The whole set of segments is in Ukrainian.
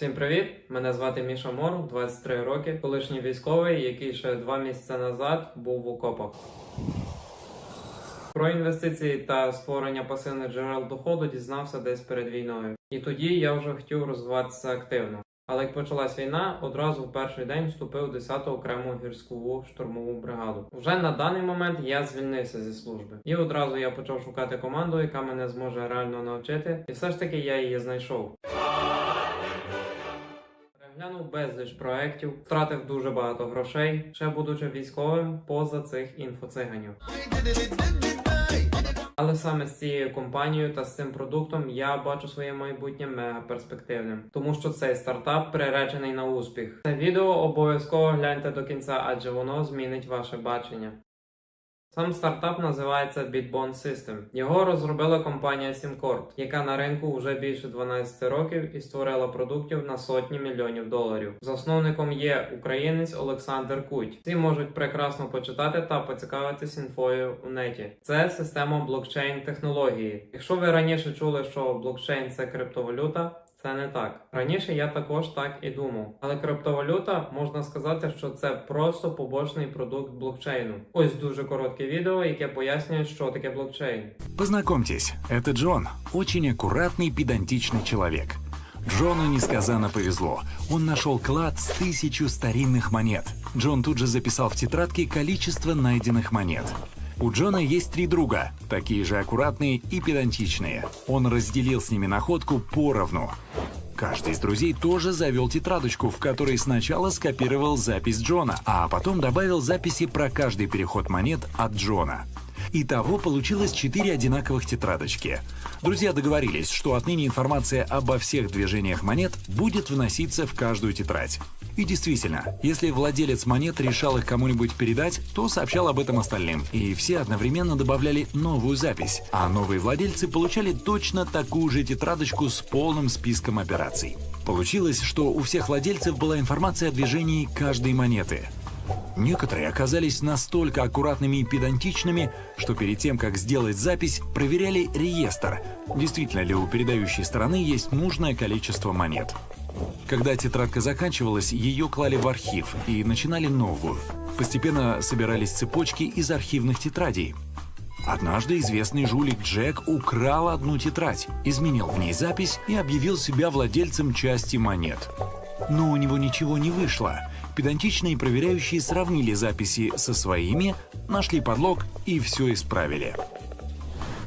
Всім привіт! Мене звати Міша Мор, 23 роки, колишній військовий, який ще два місяці назад був в окопах. Про інвестиції та створення пасивних джерел доходу дізнався десь перед війною. І тоді я вже хотів розвиватися активно. Але як почалась війна, одразу в перший день вступив у 10-ту окрему гірську штурмову бригаду. Вже на даний момент я звільнився зі служби, і одразу я почав шукати команду, яка мене зможе реально навчити, і все ж таки я її знайшов. Переглянув безліч проєктів, втратив дуже багато грошей, ще будучи військовим поза цих інфоциганів. Але саме з цією компанією та з цим продуктом я бачу своє майбутнє мега перспективним, тому що цей стартап приречений на успіх. Це відео обов'язково гляньте до кінця, адже воно змінить ваше бачення. Сам стартап називається Bitbond System. Його розробила компанія SimCorp, яка на ринку вже більше 12 років і створила продуктів на сотні мільйонів доларів. Засновником є українець Олександр Куть. Всі можуть прекрасно почитати та поцікавитись інфою у неті. Це система блокчейн технології. Якщо ви раніше чули, що блокчейн це криптовалюта. Це не так. Раніше я також так і думав. Але криптовалюта можна сказати, що це просто побочний продукт блокчейну. Ось дуже коротке відео, яке пояснює, що таке блокчейн. Познакомьтесь, это Джон, очень аккуратный, педантичный человек. Джону несказанно повезло. Он нашел клад с тысячу старинных монет. Джон тут же записал в тетрадке количество найденных монет. У Джона есть три друга, такие же аккуратные и педантичные. Он разделил с ними находку поровну. Каждый из друзей тоже завел тетрадочку, в которой сначала скопировал запись Джона, а потом добавил записи про каждый переход монет от Джона. Итого получилось четыре одинаковых тетрадочки. Друзья договорились, что отныне информация обо всех движениях монет будет вноситься в каждую тетрадь. И действительно, если владелец монет решал их кому-нибудь передать, то сообщал об этом остальным, и все одновременно добавляли новую запись, а новые владельцы получали точно такую же тетрадочку с полным списком операций. Получилось, что у всех владельцев была информация о движении каждой монеты. Некоторые оказались настолько аккуратными и педантичными, что перед тем, как сделать запись, проверяли реестр, действительно ли у передающей стороны есть нужное количество монет. Когда тетрадка заканчивалась, ее клали в архив и начинали новую. Постепенно собирались цепочки из архивных тетрадей. Однажды известный жулик Джек украл одну тетрадь, изменил в ней запись и объявил себя владельцем части монет. Но у него ничего не вышло. Педантичные проверяющие сравнили записи со своими, нашли подлог и все исправили.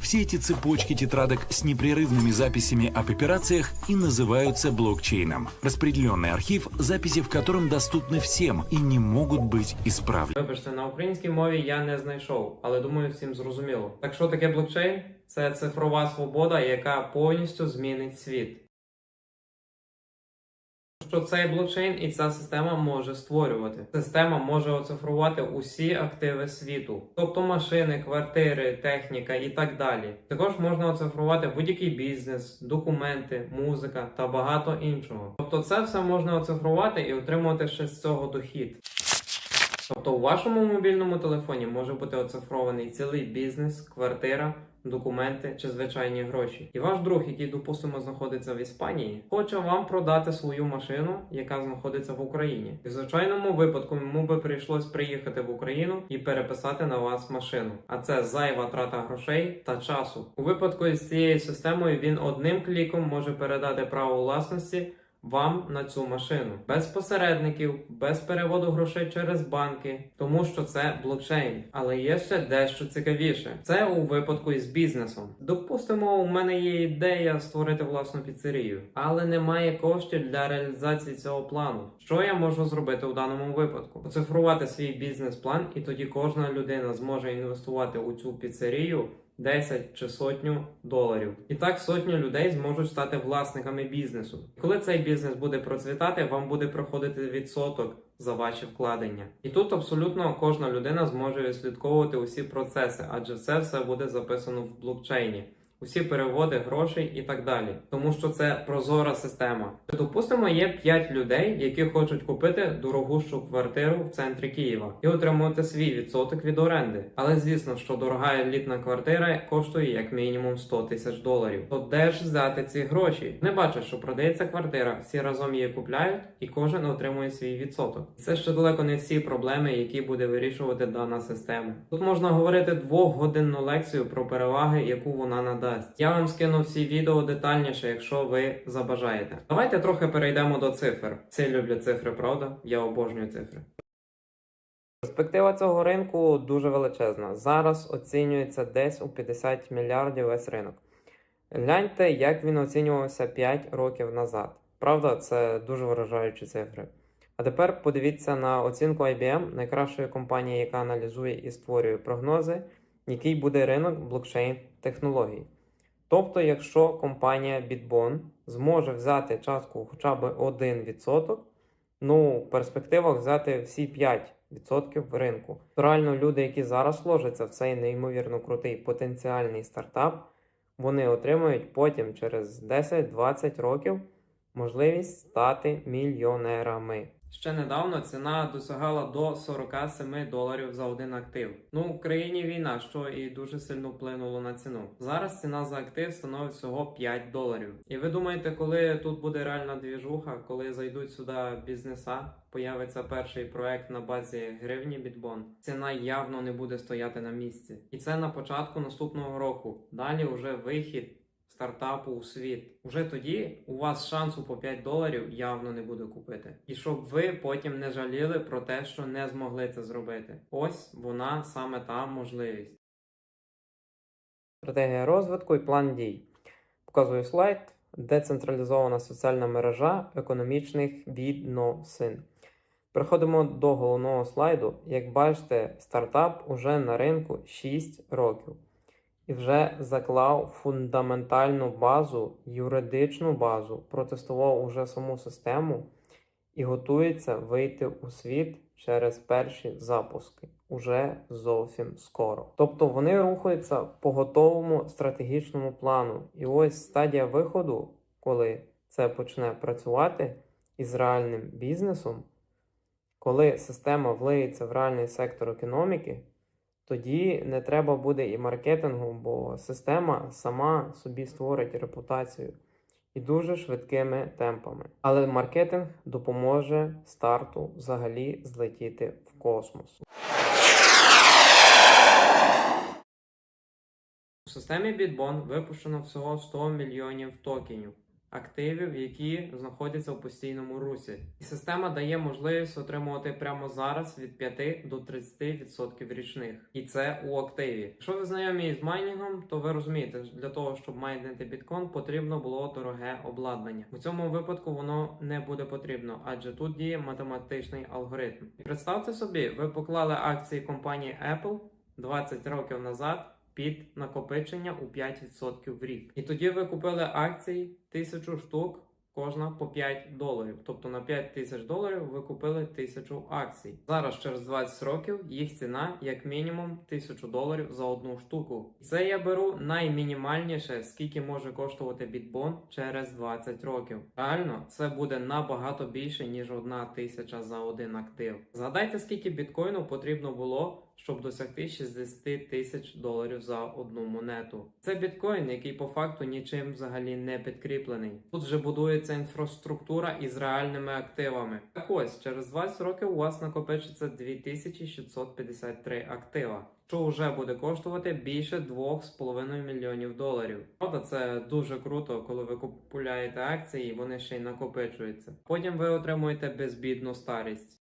Все эти цепочки тетрадок с непрерывными записями об операциях и называются блокчейном. Распределенный архив, записи в котором доступны всем и не могут быть исправлены. Вибачте, на українській мові я не знайшов, але думаю, всім зрозуміло. Так що таке блокчейн? Це цифрова свобода, яка повністю змінить світ. Що цей блокчейн і ця система може створювати. Система може оцифрувати усі активи світу, тобто машини, квартири, техніка і так далі. Також можна оцифрувати будь-який бізнес, документи, музика та багато іншого. Тобто, це все можна оцифрувати і отримувати ще з цього дохід. Тобто у вашому мобільному телефоні може бути оцифрований цілий бізнес, квартира, документи чи звичайні гроші. І ваш друг, який, допустимо, знаходиться в Іспанії, хоче вам продати свою машину, яка знаходиться в Україні. І в звичайному випадку йому би прийшлось приїхати в Україну і переписати на вас машину. А це зайва трата грошей та часу. У випадку із цією системою він одним кліком може передати право власності вам на цю машину без посередників, без переводу грошей через банки, тому що це блокчейн. Але є ще дещо цікавіше. Це у випадку із бізнесом. Допустимо, у мене є ідея створити власну піцерію, але немає коштів для реалізації цього плану. Що я можу зробити у даному випадку? Оцифрувати свій бізнес-план, і тоді кожна людина зможе інвестувати у цю піцерію 10 чи сотню доларів. І так сотні людей зможуть стати власниками бізнесу. Коли цей бізнес буде процвітати, вам буде проходити відсоток за ваші вкладення. І тут абсолютно кожна людина зможе відслідковувати усі процеси, адже це все буде записано в блокчейні. Усі переводи грошей і так далі, тому що це прозора система. Допустимо, є 5 людей, які хочуть купити дорогущу квартиру в центрі Києва і отримувати свій відсоток від оренди. Але звісно, що дорога елітна квартира коштує як мінімум 100 тисяч доларів. То де ж взяти ці гроші? Не бачать, що продається квартира, всі разом її купляють, і кожен отримує свій відсоток. Це ще далеко не всі проблеми, які буде вирішувати дана система. Тут можна говорити двохгодинну лекцію про переваги, яку вона надасть. Я вам скину всі відео детальніше, якщо ви забажаєте. Давайте трохи перейдемо до цифр. Всі люблять цифри, правда? Я обожнюю цифри. Перспектива цього ринку дуже величезна. Зараз оцінюється десь у 50 мільярдів весь ринок. Гляньте, як він оцінювався 5 років назад. Правда, це дуже вражаючі цифри. А тепер подивіться на оцінку IBM, найкращої компанії, яка аналізує і створює прогнози, який буде ринок блокчейн технологій. Тобто, якщо компанія Bitbon зможе взяти частку хоча б 1%, ну, в перспективах взяти всі 5% в ринку. Реально люди, які зараз вложаться в цей неймовірно крутий потенціальний стартап, вони отримають потім через 10-20 років можливість стати мільйонерами. Ще недавно ціна досягала до 47 доларів за один актив. Ну, в країні війна, що і дуже сильно вплинуло на ціну. Зараз ціна за актив становить всього 5 доларів. І ви думаєте, коли тут буде реальна двіжуха, коли зайдуть сюди бізнеса, появиться перший проект на базі гривні Bitbon, ціна явно не буде стояти на місці. І це на початку наступного року. Далі вже вихід стартапу у світ. Уже тоді у вас шансу по 5 доларів явно не буде купити. І щоб ви потім не жаліли про те, що не змогли це зробити. Ось вона саме та можливість. Стратегія розвитку і план дій. Показую слайд. Децентралізована соціальна мережа економічних відносин. Переходимо до головного слайду. Як бачите, стартап уже на ринку 6 років і вже заклав фундаментальну базу, юридичну базу, протестував уже саму систему і готується вийти у світ через перші запуски уже зовсім скоро. Тобто вони рухаються по готовому стратегічному плану. І ось стадія виходу, коли це почне працювати із реальним бізнесом, коли система влиється в реальний сектор економіки. Тоді не треба буде і маркетингу, бо система сама собі створить репутацію і дуже швидкими темпами. Але маркетинг допоможе старту взагалі злетіти в космос. У системі Bitbon випущено всього 100 мільйонів токенів. Активів, які знаходяться в постійному русі, і система дає можливість отримувати прямо зараз від 5 до 30% річних, і це у активі. Якщо ви знайомі з майнінгом, то ви розумієте, для того, щоб майнити біткоін, потрібно було дороге обладнання. У цьому випадку воно не буде потрібно, адже тут діє математичний алгоритм. Представте собі, ви поклали акції компанії Apple 20 років назад під накопичення у 5% в рік. І тоді ви купили акції 1000 штук, кожна по 5 доларів. Тобто на 5 тисяч доларів ви купили 1000 акцій. Зараз через 20 років їх ціна як мінімум 1000 доларів за одну штуку. Це я беру наймінімальніше, скільки може коштувати бітбон через 20 років. Реально, це буде набагато більше, ніж одна тисяча за один актив. Згадайте, скільки біткоїну потрібно було щоб досягти 60 тисяч доларів за одну монету. Це біткоін, який по факту нічим взагалі не підкріплений. Тут вже будується інфраструктура із реальними активами. Так ось через 20 років у вас накопичиться 2653 актива. Що вже буде коштувати більше 2,5 мільйонів доларів. Правда, це дуже круто, коли ви купуєте акції, вони ще й накопичуються. Потім ви отримуєте безбідну старість.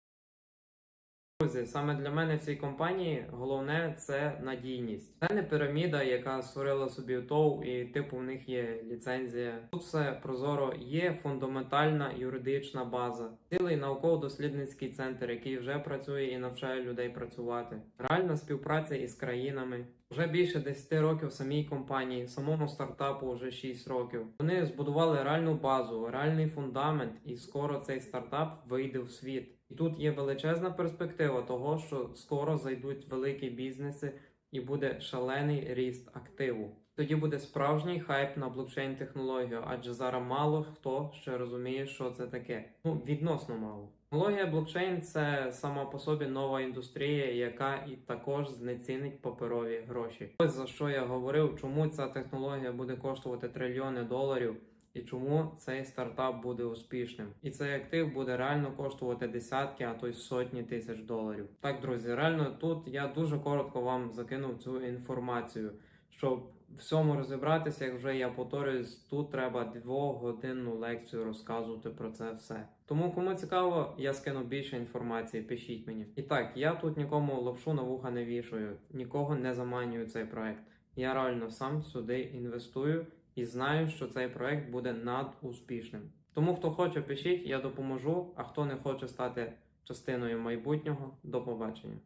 Друзі, саме для мене в цій компанії головне це надійність. Це не піраміда, яка створила собі ТОВ і типу в них є ліцензія. Тут все прозоро, є фундаментальна юридична база, цілий науково-дослідницький центр, який вже працює і навчає людей працювати. Реальна співпраця із країнами. Вже більше 10 років самій компанії, самому стартапу вже 6 років. Вони збудували реальну базу, реальний фундамент, і скоро цей стартап вийде в світ. І тут є величезна перспектива того, що скоро зайдуть великі бізнеси і буде шалений ріст активу. Тоді буде справжній хайп на блокчейн технологію, адже зараз мало хто ще розуміє, що це таке. Ну, відносно мало. Технологія блокчейн це сама по собі нова індустрія, яка і також знецінить паперові гроші. Ось за що я говорив, чому ця технологія буде коштувати трильйони доларів. І чому цей стартап буде успішним? І цей актив буде реально коштувати десятки, а то й сотні тисяч доларів. Так, друзі, реально тут я дуже коротко вам закинув цю інформацію. Щоб всьому розібратися, як вже я повторююсь, тут треба двогодинну лекцію розказувати про це все. Тому кому цікаво, я скину більше інформації, пишіть мені. І так, я тут нікому лапшу на вуха не вішаю, нікого не заманюю цей проект. Я реально сам сюди інвестую і знаю, що цей проект буде надуспішним. Тому хто хоче, пишіть, я допоможу. А хто не хоче стати частиною майбутнього, до побачення.